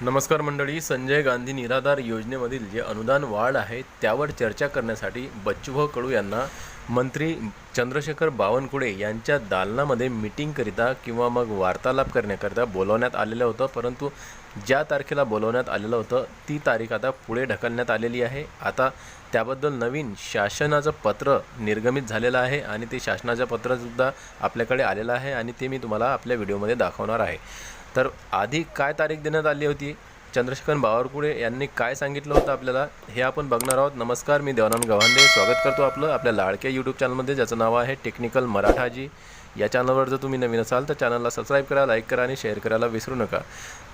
नमस्कार मंडळी संजय गांधी निराधार योजनेमधील जे अनुदान वाढ आहे त्यावर चर्चा करण्यासाठी बच्चूभाऊ कडू यांना मंत्री चंद्रशेखर बावनकुळे यांच्या दालनामध्ये मिटिंगकरिता किंवा मग वार्तालाप करण्याकरिता बोलवण्यात आलेलं होतं. परंतु ज्या तारखेला बोलवण्यात आलेलं होतं ती तारीख आता पुढे ढकलण्यात आलेली आहे. आता त्याबद्दल नवीन शासनाचं पत्र निर्गमित झालेलं आहे आणि ते शासनाचं पत्रसुद्धा आपल्याकडे आलेलं आहे आणि ते मी तुम्हाला आपल्या व्हिडिओमध्ये दाखवणार आहे. तर आधी काय तारीख देण्यात आली होती? चंद्रशेखर बावरकुळे यांनी काय सांगितलं होतं आपल्याला? हे आपण बघणार आहोत. नमस्कार मी देवानंद गव्हांडे. स्वागत करतो आपलं आपल्या लाडक्या यूट्यूब चॅनलमध्ये ज्याचं नाव आहे टेक्निकल मराठाजी. या चॅनलवर जर तुम्ही नवीन असाल तर चॅनलला सबस्क्राईब करा लाईक करा आणि शेअर करायला विसरू नका.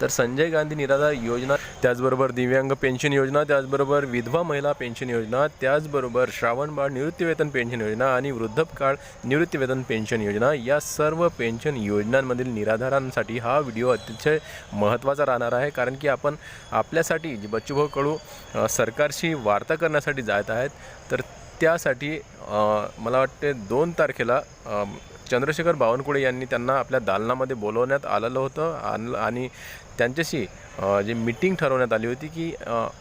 तर संजय गांधी निराधार योजना त्याचबरोबर दिव्यांग पेन्शन योजना त्याचबरोबर विधवा महिला पेन्शन योजना त्याचबरोबर श्रावणबाळ निवृत्तीवेतन पेन्शन योजना आणि वृद्धपकाळ निवृत्तीवेतन पेन्शन योजना या सर्व पेन्शन योजनांमधील निराधारांसाठी हा व्हिडिओ अतिशय महत्त्वाचा राहणार आहे. कारण की आपण आपल्यासाठी जे बच्चूभाऊ कडू सरकारशी वार्ता करण्यासाठी जात आहेत तर त्यासाठी मला वाटते दोन तारखेला चंद्रशेखर बावनकुळे यांनी त्यांना आपल्या दालनामध्ये बोलवण्यात आलेलं होतं. आन- आणि त्यांच्याशी जी जे मीटिंग ठरवण्यात आली होती की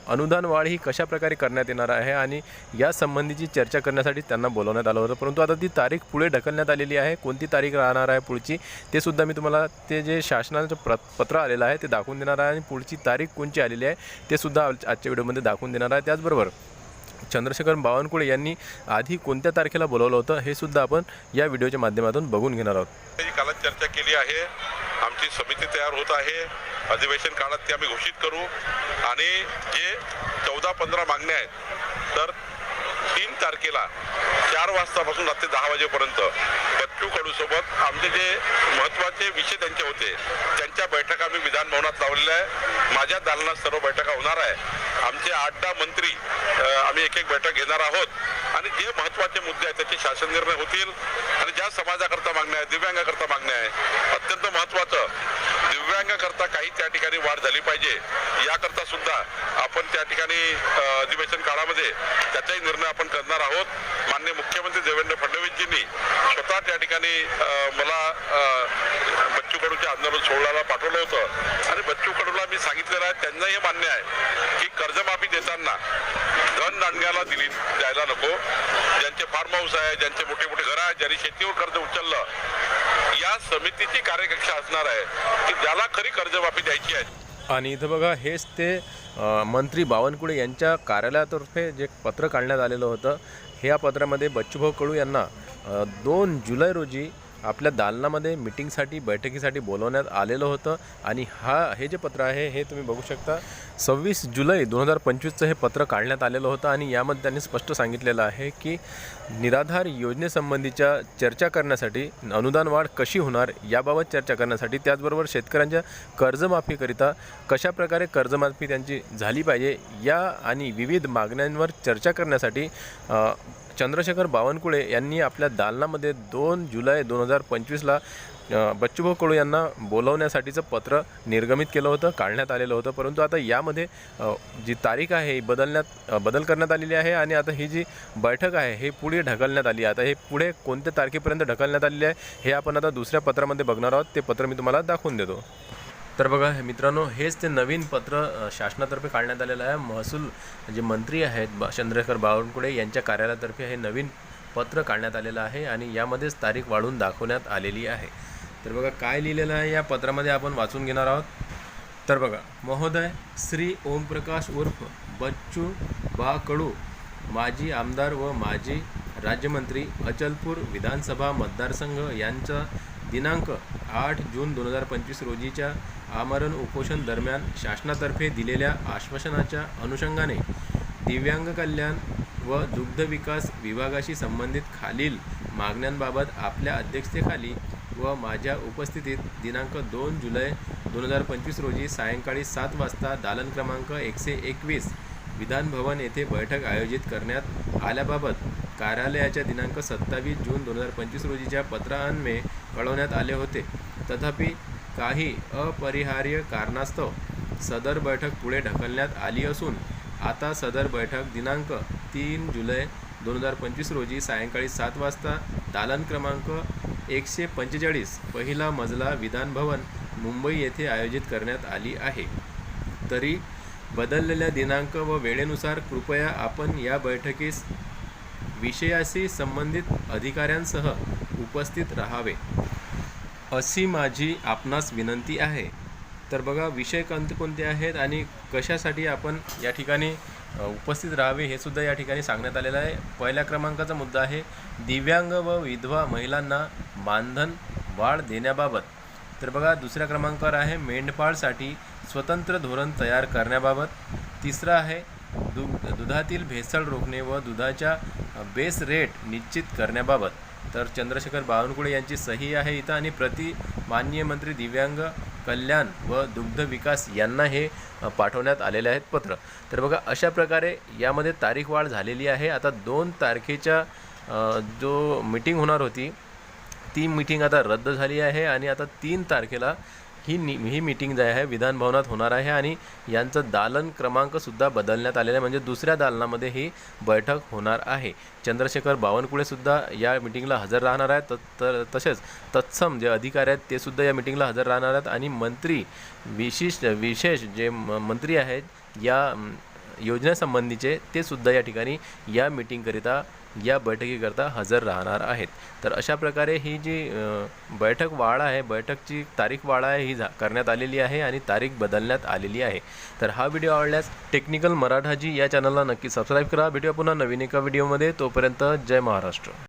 अनुदान वाढ ही कशा प्रकारे करण्यात येणार आहे आणि या संबंधीची चर्चा करण्यासाठी त्यांना बोलवण्यात आलं होतं. परंतु आता ती तारीख पुढे ढकलण्यात आलेली आहे. कोणती तारीख राहणार आहे पुढची ते सुद्धा मी तुम्हाला ते जे शासनाचं प्र पत्र आलेलं आहे ते दाखवून देणार आहे आणि पुढची तारीख कोणची आलेली आहे ते सुद्धा आज- आजच्या व्हिडिओमध्ये दाखवून देणार आहे. त्याचबरोबर चंद्रशेखर बावनकुळे यांनी आधी कोणत्या तारखेला बोलवलं होतं हे सुद्धा आपण या व्हिडिओच्या माध्यमातून बघून घेणार आहोत. त्याची कालात चर्चा केली आहे. आमची समिती तयार होत आहे. अधिवेशन काळात ते आम्ही घोषित करू. आणि जे चौदा पंधरा मागण्या आहेत तर तीन तारखेला चार वाजतापासून रात्री दहा वाजेपर्यंत बच्चू कडूसोबत आमचे जे महत्त्वाचे विषय त्यांचे होते त्यांच्या बैठका आम्ही विधानभवनात लावलेल्या आहे माझ्या दालनात सर्व बैठका होणार आहे आमचे आठ दहा मंत्री अ, एक एक बैठक घेणार आहोत. आणि जे महत्त्वाचे मुद्दे आहेत त्याचे शासन निर्णय होतील. आणि ज्या समाजाकरता मागण्या आहेत दिव्यांगाकरता मागण्या आहे अत्यंत महत्वाचं दिव्यांगाकरता काही त्या ठिकाणी वाढ झाली पाहिजे. याकरता सुद्धा आपण त्या ठिकाणी अधिवेशन काळामध्ये त्याचाही निर्णय आपण करणार आहोत. माननीय मुख्यमंत्री देवेंद्र फडणवीसजींनी स्वतः त्या ठिकाणी मला बच्चू कडूच्या आंदोलन सोहळ्याला पाठवलं होतं. आणि बच्चू कडूला मी सांगितलेलं आहे त्यांना हे मान्य आहे की कर्जमाफी देताना धन दांडग्याला दिली द्यायला नको. ज्यांचे फार्म हाऊस आहे ज्यांचे मोठे मोठे घर आहेत ज्यांनी शेतीवर कर्ज उचललं या समितीची कार्यकक्षा असणार आहे की ज्याला खरी कर्जमाफी द्यायची आहे. आणि इथं बघा हेच ते मंत्री बावनकुळे यांच्या कार्यालयातर्फे जे पत्र काढण्यात आलेलं होतं ह्या पत्रामध्ये बच्चूभाऊ कडू यांना दोन जुलै रोजी आपल्या दालनामध्ये मिटिंगसाठी बैठकीसाठी बोलवण्यात आलेलं होतं आणि हा हे जे पत्र आहे हे तुम्ही बघू शकता. सव्वीस जुलै दोन हजार पंचवीसचं हे पत्र काढण्यात आलेलं होतं आणि यामध्ये त्यांनी स्पष्ट सांगितलेलं आहे की निराधार योजनेसंबंधीच्या चर्चा करण्यासाठी अनुदान वाढ कशी होणार याबाबत चर्चा करण्यासाठी त्याचबरोबर शेतकऱ्यांच्या कर्जमाफीकरिता कशा प्रकारे कर्जमाफी त्यांची झाली पाहिजे या आणि विविध मागण्यांवर चर्चा करण्यासाठी चंद्रशेखर बावनकुळे यांनी आपल्या दालनामध्ये दोन जुलै दोन हजार पंचवीसला बच्चूभाऊ कडू यांना बोलवण्यासाठीचं पत्र निर्गमित केलं होतं काढण्यात आलेलं होतं. परंतु आता यामध्ये जी तारीख आहे ही बदलण्यात बदल करण्यात आलेली आहे आणि आता ही जी बैठक आहे हे पुढे ढकलण्यात आली आहे. आता हे पुढे कोणत्या तारखेपर्यंत ढकलण्यात आलेली आहे हे आपण आता दुसऱ्या पत्रामध्ये बघणार आहोत. ते पत्र मी तुम्हाला दाखवून देतो. तर बघा हे मित्रांनो हेच ते नवीन पत्र शासनातर्फे काढण्यात आलेलं आहे. महसूल जे मंत्री आहेत चंद्रशेखर बावनकुळे यांच्या कार्यालयातर्फे हे नवीन पत्र काढण्यात आलेलं आहे आणि यामध्येच तारीख वाढवून दाखवण्यात आलेली आहे. तर बघा काय लिहिलेलं आहे या पत्रामध्ये आपण वाचून घेणार आहोत. तर बघा महोदय श्री ओमप्रकाश उर्फ बच्चू बा कडू माजी आमदार व माजी राज्यमंत्री अचलपूर विधानसभा मतदारसंघ यांचा दिनांक आठ जून दोन हजार पंचवीस रोजीच्या आमरण उपोषण दरम्यान शासनातर्फे दिलेल्या आश्वासनाच्या अनुषंगाने दिव्यांग कल्याण व दुग्ध विकास विभागाशी संबंधित खालील मागण्यांबाबत आपल्या अध्यक्षतेखाली व माझ्या उपस्थितीत दिनांक दोन जुलै दोन हजार पंचवीस रोजी सायंकाळी सात वाजता दालन क्रमांक एकशे एकवीस विधान भवन येथे बैठक आयोजित करण्यात आल्याबाबत कार्यालयाच्या दिनांक सत्तावीस जून दोन हजार पंचवीस रोजीच्या पत्रान्वये कळवण्यात आले होते. तथापि काही अपरिहार्य कारणास्तव सदर बैठक पुढे ढकलण्यात आली असून आता सदर बैठक दिनांक तीन जुलै दोन हजार पंचवीस रोजी सायंकाळी सात वाजता दालन क्रमांक एकशे पंचेचाळीस पहिला मजला विधान भवन मुंबई येथे आयोजित करण्यात आली आहे. तरी बदललेल्या दिनांक व वेळेनुसार कृपया आपण या बैठकीस विषयाशी संबंधित अधिकाऱ्यांसह उपस्थित राहावे. अशी माझी आपणास विनंती आहे. तर बघा विषय कोणते कोणते आहेत आणि कशासाठी आपण या ठिकाणी उपस्थित राहावे हे सुद्धा या ठिकाणी सांगण्यात आलेलं आहे. पहिल्या क्रमांकाचा मुद्दा आहे दिव्यांग व विधवा महिलांना मानधन वाढ देण्याबाबत. तर बघा दुसऱ्या क्रमांकावर आहे मेंढपाळसाठी स्वतंत्र धोरण तयार करण्याबाबत. तिसरं आहे दु दुधातील भेसळ रोखणे व दुधाच्या बेस रेट निश्चित करण्याबाबत. तर चंद्रशेखर बावनकुळे यांची सही आहे इथं आणि प्रति माननीय मंत्री दिव्यांग कल्याण व दुग्ध विकास यांना हे पाठवण्यात आलेले आहेत पत्र. तर बघा अशा प्रकारे यामध्ये तारीख वाढ झालेली आहे. आता दोन तारखेच्या जो मीटिंग होणार होती ती मीटिंग आता रद्द झाली आहे आणि आता तीन तारखेला ही नि ही मीटिंग जी आहे विधान भवनात होणार आहे आणि यांचं दालन क्रमांकसुद्धा बदलण्यात आलेलं आहे. म्हणजे दुसऱ्या दालनामध्ये ही बैठक होणार आहे. चंद्रशेखर बावनकुळेसुद्धा या मिटिंगला हजर राहणार आहेत. त- तर तसेच तत्सम जे अधिकारी आहेत ते सुद्धा या मिटिंगला हजर राहणार आहेत. आणि मंत्री विशिष्ट विशेष जे म- मंत्री आहेत या योजनेसंबंधीचे ते सुद्धा या ठिकाणी या मीटिंगकरिता या बैठकीकरता हजर राहणार आहेत. तर अशा प्रकारे ही जी बैठक वाढ आहे बैठकची तारीख वाढ आहे ही झा करण्यात आलेली आहे आणि तारीख बदलण्यात आलेली आहे. तर हा व्हिडिओ आवडल्यास टेक्निकल मराठाजी या चॅनलला नक्की सबस्क्राईब करा. भेटूया पुन्हा नवीन एका व्हिडिओमध्ये. तोपर्यंत जय महाराष्ट्र.